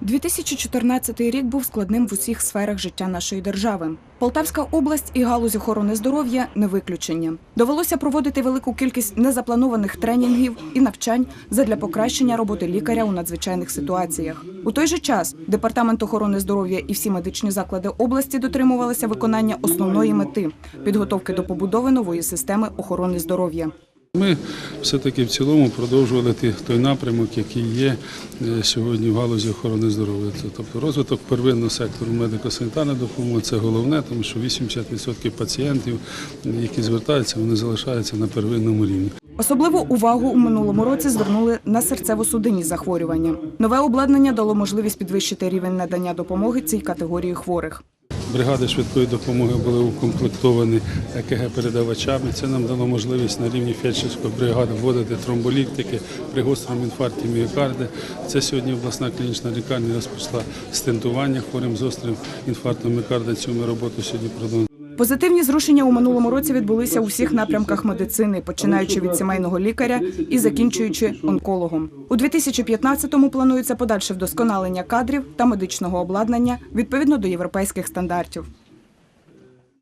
2014 рік був складним в усіх сферах життя нашої держави. Полтавська область і галузь охорони здоров'я не виключення. Довелося проводити велику кількість незапланованих тренінгів і навчань задля покращення роботи лікаря у надзвичайних ситуаціях. У той же час департамент охорони здоров'я і всі медичні заклади області дотримувалися виконання основної мети підготовки до побудови нової системи охорони здоров'я. Ми все-таки в цілому продовжували той напрямок, який є е, сьогодні в галузі охорони здоров'я. Тобто розвиток первинного сектору медико-санітарної допомоги це головне, тому що 80% пацієнтів, які звертаються, вони залишаються на первинному рівні. Особливу увагу у минулому році звернули на серцево-судинні захворювання. Нове обладнання дало можливість підвищити рівень надання допомоги цій категорії хворих. Бригади швидкої допомоги були укомплектовані ЕКГ-передавачами. Це нам дало можливість на рівні фельдшерської бригади вводити тромболіктики при гострому інфаркті міокарди. Це сьогодні обласна клінічна лікарня розпочала стентування хворим з острим інфарктом міокарда. Цю ми роботу сьогодні продовжуємо. Позитивні зрушення у минулому році відбулися у всіх напрямках медицини, починаючи від сімейного лікаря і закінчуючи онкологом. У 2015-му планується подальше вдосконалення кадрів та медичного обладнання відповідно до європейських стандартів.